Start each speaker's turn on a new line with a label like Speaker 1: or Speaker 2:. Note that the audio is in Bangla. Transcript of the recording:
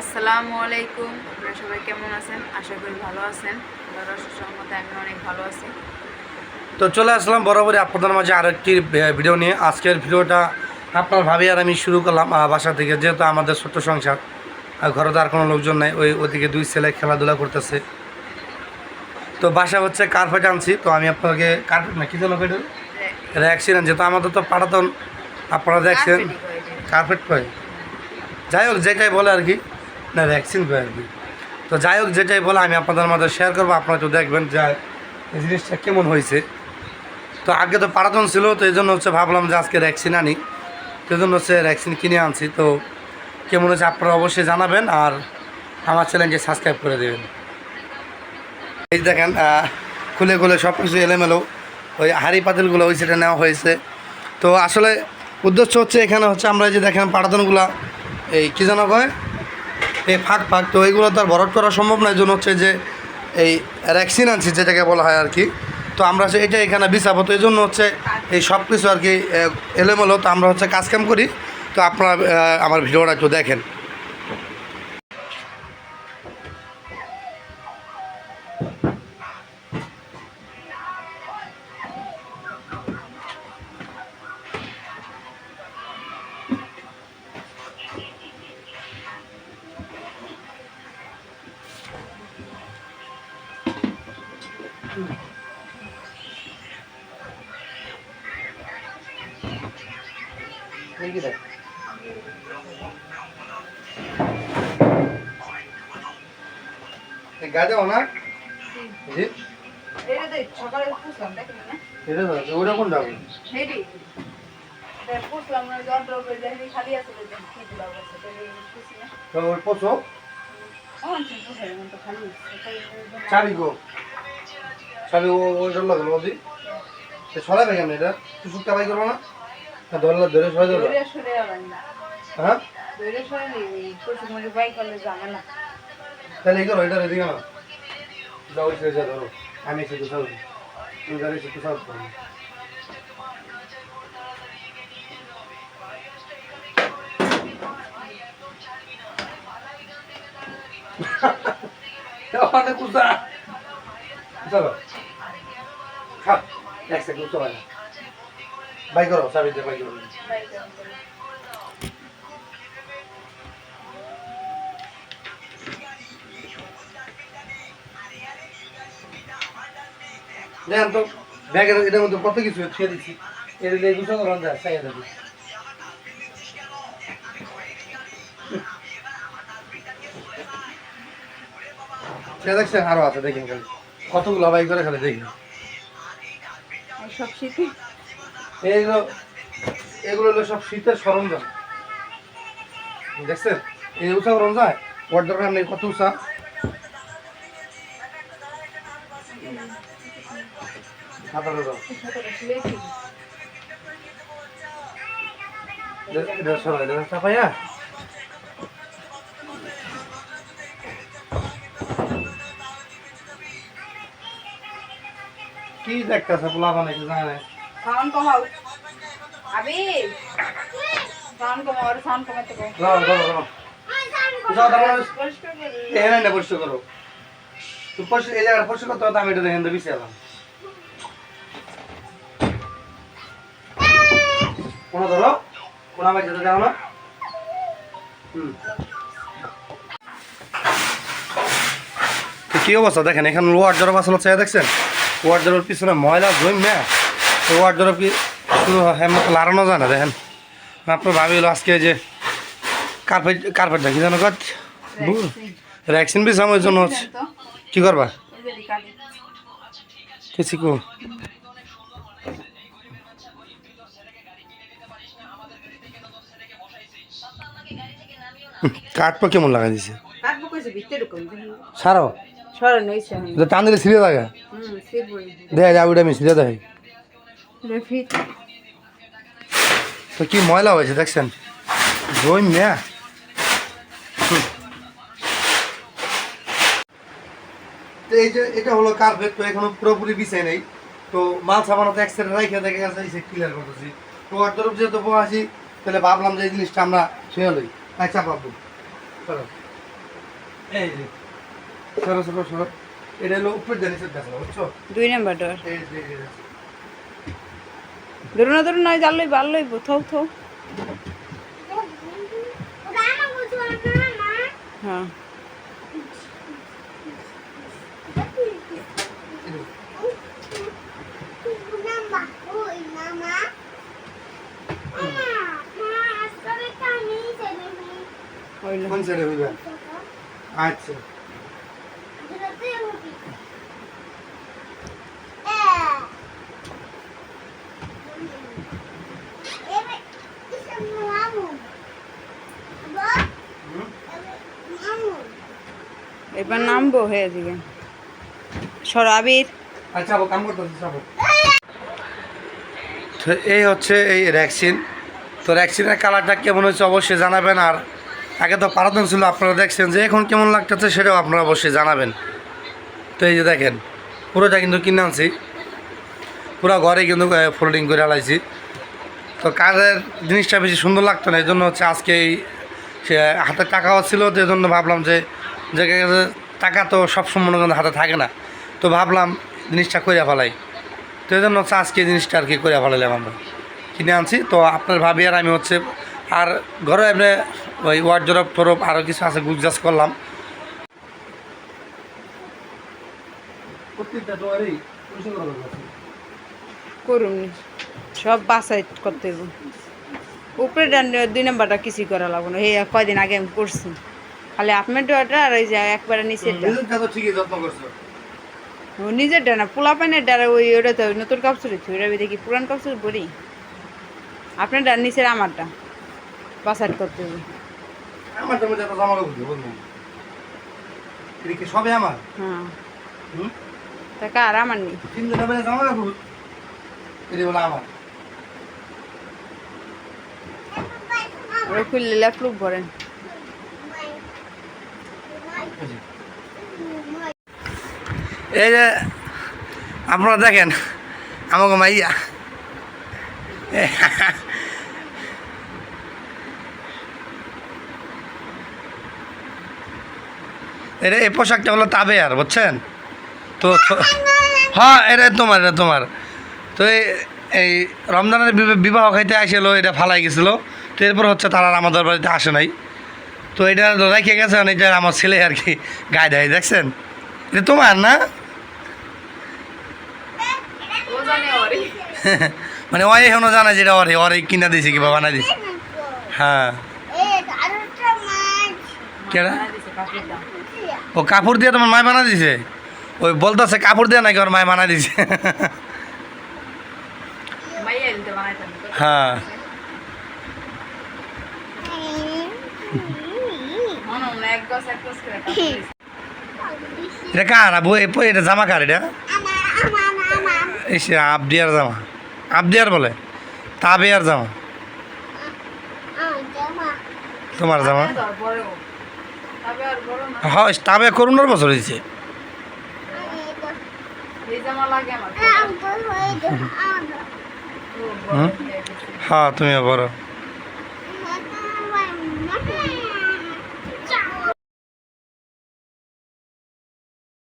Speaker 1: আসসালামু আলাইকুম। আপনারা সবাই কেমন আছেন? আশা করি ভালো আছেন। আল্লাহর আমি অনেক ভালো আছি।
Speaker 2: তো চলে আসলাম বরাবরই আপনাদের মাঝে আরেকটি ভিডিও নিয়ে। আজকের ভিডিওটা আপনার ভাবি আর আমি শুরু করলাম বাসা থেকে। যেহেতু আমাদের ছোট্ট সংসার আর ঘরে তো আর কোনো লোকজন নেই ওই ওদিকে দুই ছেলে খেলাধুলা করতেছে। তো বাসা হচ্ছে কার্পেট আনছি। তো আমি আপনাকে কার্পেট না কি যেন কেটে র্যাক্সিন আনছি তো আমাদের তো পাঠাতন আপনারা দেখছেন। কার্পেট কয় যাই হোক যেটাই বলে আর কি। না ভ্যাকসিন কয় আর কি তো যাই হোক, যেটাই বলে, আমি আপনাদের মধ্যে শেয়ার করব, আপনারা তো দেখবেন যে এই জিনিসটা কেমন হয়েছে। তো আগে তো পারাতন ছিল, তো এই জন্য হচ্ছে ভাবলাম যে আজকে ভ্যাকসিন আনি। তো এই জন্য হচ্ছে ভ্যাকসিন কিনে আনছি। তো কেমন হচ্ছে আপনারা অবশ্যই জানাবেন আর আমার চ্যানেলকে সাবস্ক্রাইব করে দেবেন। এই দেখেন খুলে খুলে সব কিছু এলোমেলো। ওই হাড়ি পাতিলগুলো ওই সেটা নেওয়া হয়েছে। তো আসলে উদ্দেশ্য হচ্ছে এখানে হচ্ছে আমরা যে দেখেন পাটাতনগুলা এই কী যেন কয়? এই ফাঁক ফাঁক, তো এইগুলো তো আর ভরট করা সম্ভব নয় জন্য হচ্ছে যে এই র্যাক্সিন আনছি যেটাকে বলা হয় আর কি তো আমরা এটা এখানে বিছাবো, তো এই জন্য হচ্ছে এই সব কিছু আর কি এলোমেলো, তো আমরা হচ্ছে কাজ কাম করি। তো আপনারা আমার ভিডিওটা একটু দেখেন। গাড়ি না জি।
Speaker 1: এটা সকালে পুষলাম দেখেন না।
Speaker 2: এটা ওটা কোন যাবে
Speaker 1: হেডি এটা পুষলাম না যন্ত্র করে দেখি খালি আছে বলে কি দিলাম আছে তাহলে পুষি না।
Speaker 2: তো ওই
Speaker 1: পুষে? এখন তো খালি
Speaker 2: চাবি গো। ও ওইটা লাগল ওদি সে কেন এটা? তুই সুটটা বাই করব না? ধরলে ধরে ধরো হ্যাঁ? তাহলে এই করো এটা রেডি কেন যাও ধরো। আমি অনেক কুসা চলো। খা এক সেকেন্ড হয় না বাই করো চাবি দিয়ে বাই করো। দেখেন তো, ব্যাগের এটার মধ্যে কত কিছু দিচ্ছি। এর সে দেখছেন? আরও আছে, দেখেন খালি। কতগুলো বাই করে খালি
Speaker 1: এই সব শীতে।
Speaker 2: এইগুলো এগুলো হলো সব শীতের সরঞ্জাম। দেখছেন? এই উষা করান যায় ওর দরকার নেই কত দেবেন চাপাইয়া। কি দেখতেছে পোলা বানাইছে জানে
Speaker 1: সাউন্ড কমাও। আবি। সাউন্ড কমাও, আর সাউন্ড কমাতে কো
Speaker 2: না না। হুম। কি অবস্থা? দেখেন, এখানে ওয়ার্ড জরব আসলে চাই দেখছেন? ওয়ার্ড জরবের পিছনে ময়লা জমি। না তো ওয়ার্ড জরব কি শুধু হেমত লাড়ানো যায় না দেখেন। আপনার ভাবি হলো আজকে যে কার্পেট কার্পেট দেখি জানো কত ভ্যাকসিন বি সময়ের জন্য হচ্ছে। কি করবা?
Speaker 1: যে
Speaker 2: কিছু কো? কাঠপা কেমন লাগা দিছে? সারো
Speaker 1: আমি
Speaker 2: এটা টান দিলে সিরিয়ে লাগা দেখা যায় ওইটা আমি সিরিয়ে দেয় তো কি ময়লা হয়েছে দেখছেন? জমি না তো এই যে এটা হলো কার্পেট তো এখনও পুরোপুরি বিছাই নেই। তো মাল সামানো তো এক সাইডে রাইখে দেখে গেছে ক্লিয়ার করতেছি। তো ওর তরফ যেহেতু বসি তাহলে ভাবলাম যে এই জিনিসটা আমরা শুয়ে লই। আচ্ছা বাবু চলো। এই যে সরো সরো সরো এটা হলো উপর দেখো বুঝছ?
Speaker 1: দুই নাম্বার ডর ধরুন না ধরুন নয় জাল লইব আর লইব থৌ থৌ। হ্যাঁ।
Speaker 2: কোন হইবে আচ্ছা।
Speaker 1: এবার নামবো হয়ে দিকে সর আবির।
Speaker 2: আচ্ছা আবার কাম করতেছি সব তো এই হচ্ছে এই ভ্যাকসিন তো ভ্যাকসিনের কালারটা কেমন হচ্ছে অবশ্যই জানাবেন। আর আগে তো পারাতন ছিল আপনারা দেখছেন যে এখন কেমন লাগতেছে সেটাও আপনারা অবশ্যই জানাবেন। তো এই যে দেখেন পুরোটা কিন্তু কিনে আনছি। পুরো ঘরে কিন্তু ফোল্ডিং করে আলাইছি। তো কাজের জিনিসটা বেশি সুন্দর লাগতো না এই জন্য হচ্ছে আজকে এই সে হাতে টাকাও ছিল তো এই জন্য ভাবলাম যে যে টাকা তো সব সময় কিন্তু হাতে থাকে না। তো ভাবলাম জিনিসটা করে ফেলাই। তো এই জন্য হচ্ছে আজকে এই জিনিসটা আর কি করে ফেলাইলাম আমরা। কিনে আনছি। তো আপনার ভাবি আর আমি হচ্ছে আর ঘরে এমনি ওই ওয়ার্ডরোব টরব আরও কিছু আছে গুজগাছ করলাম।
Speaker 1: করুন সব বাসাই করতে উপরে দুই নাম্বারটা কিছুই করা লাগবো না। এই কয়দিন আগে আমি করছি। খালি আপনার ডোয়াটা আর ওই যে একবারে
Speaker 2: করছ।
Speaker 1: ও নিজেরটা না পোলা পানের ডারা ওই ওটা তো নতুন হচ্ছে ওটা দেখি পুরান কাপড় পরি আপনার ডান নিচের আমারটা বাসাইট করতে হবে।
Speaker 2: মধ্যে একটা জামা কাপড় এটা কি সবে আমার?
Speaker 1: হ্যাঁ।
Speaker 2: হুম?
Speaker 1: তা কার আমার নেই।
Speaker 2: তিন দিন হবে জামা কাপড় এটা বলে আমার।
Speaker 1: ওরা খুললে ল্যাপটপ ভরেন।
Speaker 2: এই যে, আপনারা দেখেন, আমাকে মাইয়া। এটা এই পোশাকটা হলো তাবে আর বুঝছেন? তো হ্যাঁ এটা তোমার এটা তোমার। তো এই রমজানের বিবা- বিবাহ খাইতে আসলো এটা ফালাই গেছিল। তো এরপর হচ্ছে তারা আমাদের বাড়িতে আসে নাই। তো এটা রেখে গেছেন এটা আমার ছেলে আর কি গায়ে দেয়, দেখছেন? এটা তোমার না? মানে ওই এখনও জানা যেটা ওরে ওরে কিনা দিয়েছে কিবা বানাই দিছে। হ্যাঁ। কেডা? ও কাপড় দিয়ে তোমার মায় বানা দিছে? ওই বলতেছে কাপড় দিয়ে নাকি ওর মায় বানা দিছে? হ্যাঁ। এটা কার এটা জামা কার এটা? এসে আবদিয়ার জামা। আবদিয়ার বলে? তাবিয়ার জামা। তোমার জামা? হ্যাঁ তাবে করুণার বছর হয়েছে? হ্যাঁ তুমিও বড়